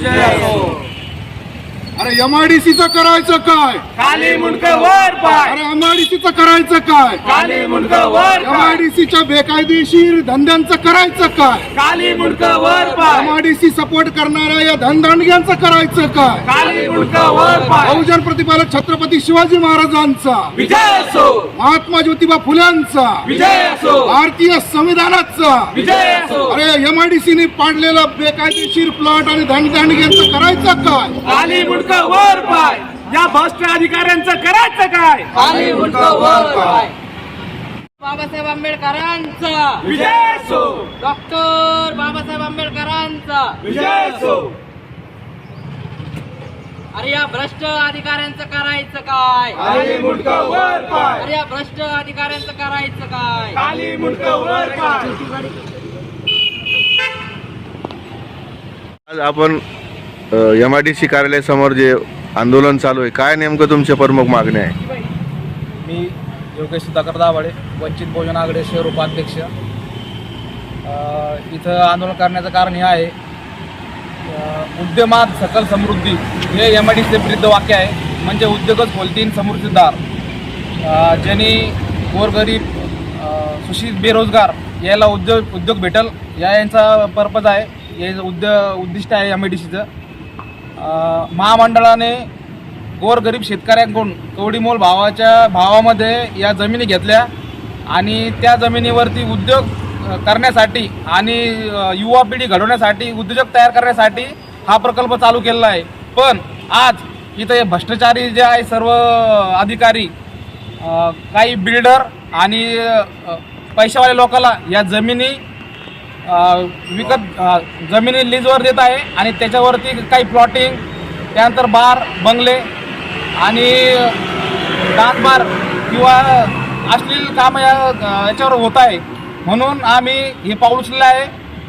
Jericho. अरे एमआयडीसीचं करायचं काय? खाली मुंडक वर पाय. अरे एमआयडीसीचं करायचं काय? खाली मुंडक वर पाय. एमआयडीसीच्या बेकायदेशीर धंद्यांचं करायचं काय? खाली मुंडक वर पाय. एमआयडीसी सपोर्ट करणाऱ्या या धनदांडग्यांचं करायचं काय? खाली मुंडक वर पाय. बहुजन प्रतिपालक छत्रपती शिवाजी महाराजांचा. विजय असो. महात्मा ज्योतिबा फुल्यांचा. विजय असो. भारतीय संविधानाचा. विजय असो. अरे एमआयडीसीने पाडलेला बेकायदेशीर प्लॉट आणि धनदांडग्यांचं करायचं काय? खाली मुंडक वर पाय. या भ्रष्ट अधिकाऱ्यांचं करायचं काय? खाली मुंडक वर पाय. बाबासाहेब आंबेडकरांचा. विजय असो डॉक्टर बाबासाहेब आंबेडकरांचा. विजय असो अरे या भ्रष्ट अधिकाऱ्यांचं करायचं काय? खाली मुंडक वर पाय. अरे या भ्रष्ट अधिकाऱ्यांचं करायचं काय? खाली मुंडक वर पाय. आज आपण एम आय डी सी कार्यालयासमोर जे आंदोलन चालू आहे काय नेमकं तुमच्या प्रमुख मागणी आहे? मी योगेश सुधाकर दाभाडे वंचित बहुजन आघाडी शहर उपाध्यक्ष इथं आंदोलन करण्याचं कारण हे आहे उद्यमात सकल समृद्धी हे एम आय डी सीचे विरुद्ध वाक्य आहे. म्हणजे उद्योगच बोलतीन समृद्धीदार ज्यांनी गोरगरीब अ, बेरोजगार याला उद्योग उद्योग भेटल या यांचा पर्पज आहे हे उद्य उद्दिष्ट आहे एम आय डी सीचं महामंडळाने गोरगरीब शेतकऱ्यांकडून कवडीमोल भावाच्या भावामध्ये या जमिनी घेतल्या आणि त्या जमिनीवरती उद्योग करण्यासाठी आणि युवा पिढी घडवण्यासाठी उद्योजक तयार करण्यासाठी हा प्रकल्प चालू केलेला आहे. पण आज इथे भ्रष्टाचारी जे आहे सर्व अधिकारी काही बिल्डर आणि पैशावाले पैशावाल्या लोकांना या जमिनी विकत जमिनी लीजवर देत आहे आणि त्याच्यावरती काही प्लॉटिंग त्यानंतर बार बंगले आणि डान्स किंवा अश्लील कामं या याच्यावर होत आहे. म्हणून आम्ही हे पाऊल उचललं आहे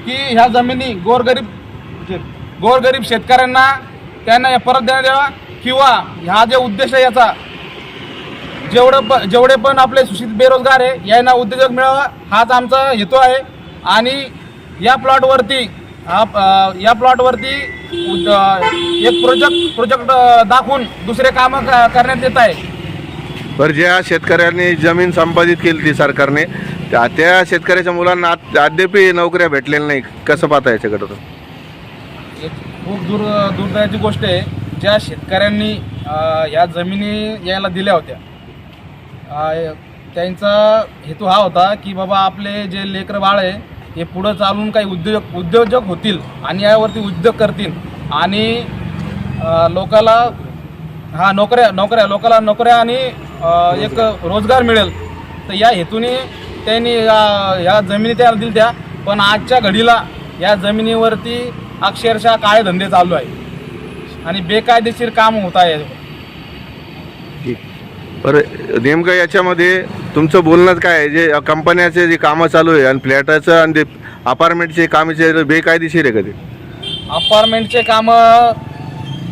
की ह्या जमिनी गोरगरीब जे गोरगरीब शेतकऱ्यांना त्यांना परत देण्यात यावा किंवा ह्या जे उद्देश आहे याचा जेवढं प जेवढे पण आपले सुशिक्षित बेरोजगार आहे यांना उद्योजक मिळावा हाच आमचा हेतू आहे. आणि या प्लॉटवरती हा या प्लॉटवरती एक प्रोजेक्ट प्रोजेक्ट दाखवून दुसरे कामं करण्यात येत आहे. बरं ज्या शेतकऱ्यांनी जमीन संपादित केली ती सरकारने त्या त्या शेतकऱ्याच्या मुलांना अद्यापही नोकऱ्या भेटलेल्या नाही कसं पाहता याच्याकडं? एक खूप दूर दुर्दैवाची गोष्ट आहे. ज्या शेतकऱ्यांनी ह्या जमिनी यायला दिल्या होत्या अ, त्यांचा हेतू हा होता की बाबा आपले जे लेकर बाळ आहे हे पुढं चालून काही उद्योजक उद्योजक होतील आणि यावरती उद्योग करतील. आणि लोकाला हा नोकऱ्या नोकऱ्या लोकाला नोकऱ्या आणि एक रोजगार मिळेल. तर या हेतूने त्यांनी या- ह्या जमिनी त्याला दिल्या त्या पण आजच्या घडीला या जमिनीवरती अक्षरशः काळे धंदे चालू आहे. आणि बेकायदेशीर काम होत आहे. बरं नेमकं याच्यामध्ये तुमचं बोलणं काय आहे? जे कंपन्याचे जे कामं चालू आहे आणि फ्लॅटाचं आणि ते अपार्टमेंटचे कामाचे बेकायदेशीर आहे कधी अपार्टमेंटचे कामं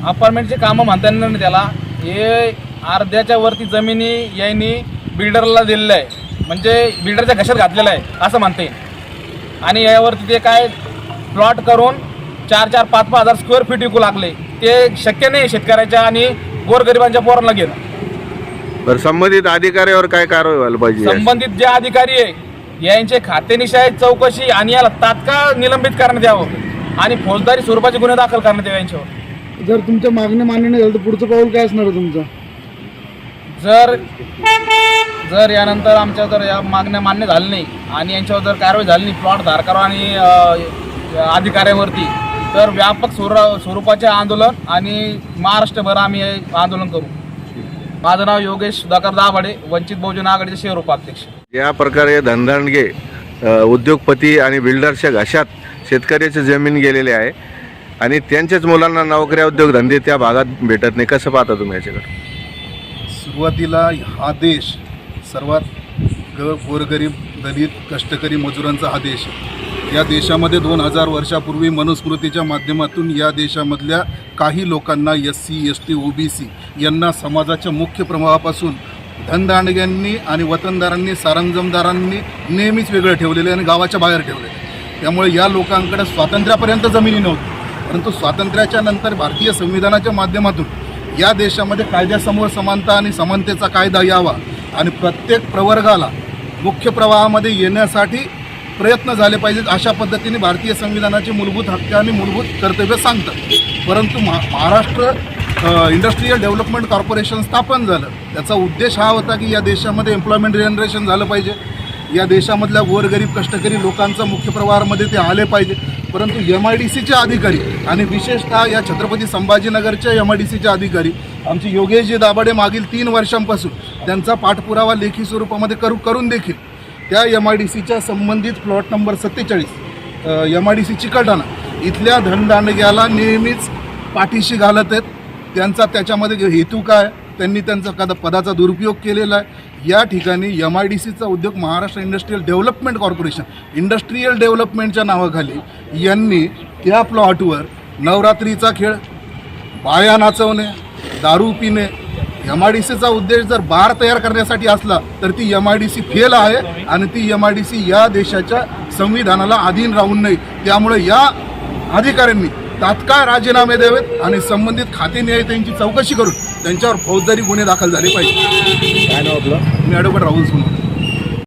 अपार्टमेंटचे कामं म्हणता येणार नाही त्याला. हे अर्ध्याच्या वरती जमिनी यांनी बिल्डरला दिलेलं आहे. म्हणजे बिल्डरच्या घशात घातलेलं आहे असं म्हणता येईल. आणि यावरती ते काय प्लॉट करून चार चार पाच पाच हजार स्क्वेअर फीट विकू लागले. ते शक्य नाही शेतकऱ्याच्या आणि गोरगरिबांच्या पोरांना घेणं. बरं संबंधित अधिकाऱ्यावर काय कारवाई व्हायला पाहिजे? संबंधित जे अधिकारी आहे यांचे खातेनिशाही चौकशी आणि याला तात्काळ निलंबित करण्यात यावं आणि फौजदारी स्वरूपाचे गुन्हे दाखल करण्यात यावे यांच्यावर. जर तुमच्या मागणी मान्य नाही झालं तर पुढचं पाऊल काय असणार आहे तुमचं? जर जर यानंतर आमच्या जर या मागण्या मान्य झाल्या नाही आणि यांच्यावर जर कारवाई झाली नाही प्लॉट धारकावर आणि अ, अधिकाऱ्यांवरती तर व्यापक स्वरू स्वरूपाचे आंदोलन आणि महाराष्ट्रभर आम्ही हे आंदोलन करू. माझं नाव योगेश सुधाकर दाभाडे वंचित बहुजन आघाडीचे शहर उपाध्यक्ष. या प्रकारे धनधानगे अ, उद्योगपती आणि बिल्डरच्या घशात शेतकऱ्याचे जमीन गेलेले आहे आणि त्यांच्याच मुलांना नोकऱ्या उद्योगधंदे त्या भागात भेटत नाही. कसं पाहता तुम्ही याच्याकडे? सुरुवातीला हा देश सर्वात ग गोरगरीब दलित कष्टकरी मजुरांचा हा देश या देशामध्ये दोन हजार वर्षापूर्वी मनुस्मृतीच्या माध्यमातून या देशामधल्या काही लोकांना S C S T O B C यांना समाजाच्या मुख्य प्रवाहापासून धनदांडग्यांनी आणि वतनदारांनी सारंजमदारांनी नेहमीच वेगळं ठेवलेलं आणि गावाच्या बाहेर ठेवलेलं आहे. त्यामुळे या लोकांकडे स्वातंत्र्यापर्यंत जमिनी नव्हती. परंतु स्वातंत्र्याच्या नंतर भारतीय संविधानाच्या माध्यमातून या देशामध्ये कायद्यासमोर समानता आणि समानतेचा कायदा यावा आणि प्रत्येक प्रवर्गाला मुख्य प्रवाहामध्ये येण्यासाठी प्रयत्न झाले पाहिजेत अशा पद्धतीने भारतीय संविधानाचे मूलभूत हक्क आणि मूलभूत कर्तव्य सांगतात. परंतु महा महाराष्ट्र इंडस्ट्रीयल डेव्हलपमेंट कॉर्पोरेशन स्थापन झालं. त्याचा उद्देश हा होता की या देशामध्ये एम्प्लॉयमेंट जनरेशन झालं पाहिजे. या देशामधल्या गोरगरीब कष्टकरी लोकांचा मुख्य प्रवाहामध्ये ते आले पाहिजे. परंतु एम आय डी सीचे अधिकारी आणि विशेषतः या छत्रपती संभाजीनगरच्या एम आय डी सीचे अधिकारी आमचे योगेशजी दाभाडे मागील तीन वर्षांपासून त्यांचा पाठपुरावा लेखी स्वरूपामध्ये करू करून देखील त्या एम आय डी सीच्या संबंधित प्लॉट नंबर सत्तेचाळीस M I D C Chikalthana इथल्या धनदांडग्याला नेहमीच पाठीशी घालत आहेत. त्यांचा त्याच्यामध्ये हेतू काय? त्यांनी त्यांचा कदा पदाचा दुरुपयोग केलेला आहे. या ठिकाणी एम आय डी सीचा उद्योग Maharashtra industrial development corporation industrial डेव्हलपमेंटच्या नावाखाली यांनी त्या प्लॉटवर नवरात्रीचा खेळ बाया नाचवणे दारू पिणे एम आय डी सीचा उद्देश जर बार तयार करण्यासाठी असला तर ती M I D C fail आहे आणि ती एम आय डी सी या देशाच्या संविधानाला अधीन राहून नाही. त्यामुळे या अधिकाऱ्यांनी तात्काळ राजीनामे द्यावेत आणि संबंधित खाते न्याय त्यांची चौकशी करून त्यांच्यावर फौजदारी गुन्हे दाखल झाले पाहिजे. मी ॲडव्होकेट राहुल सोनवणे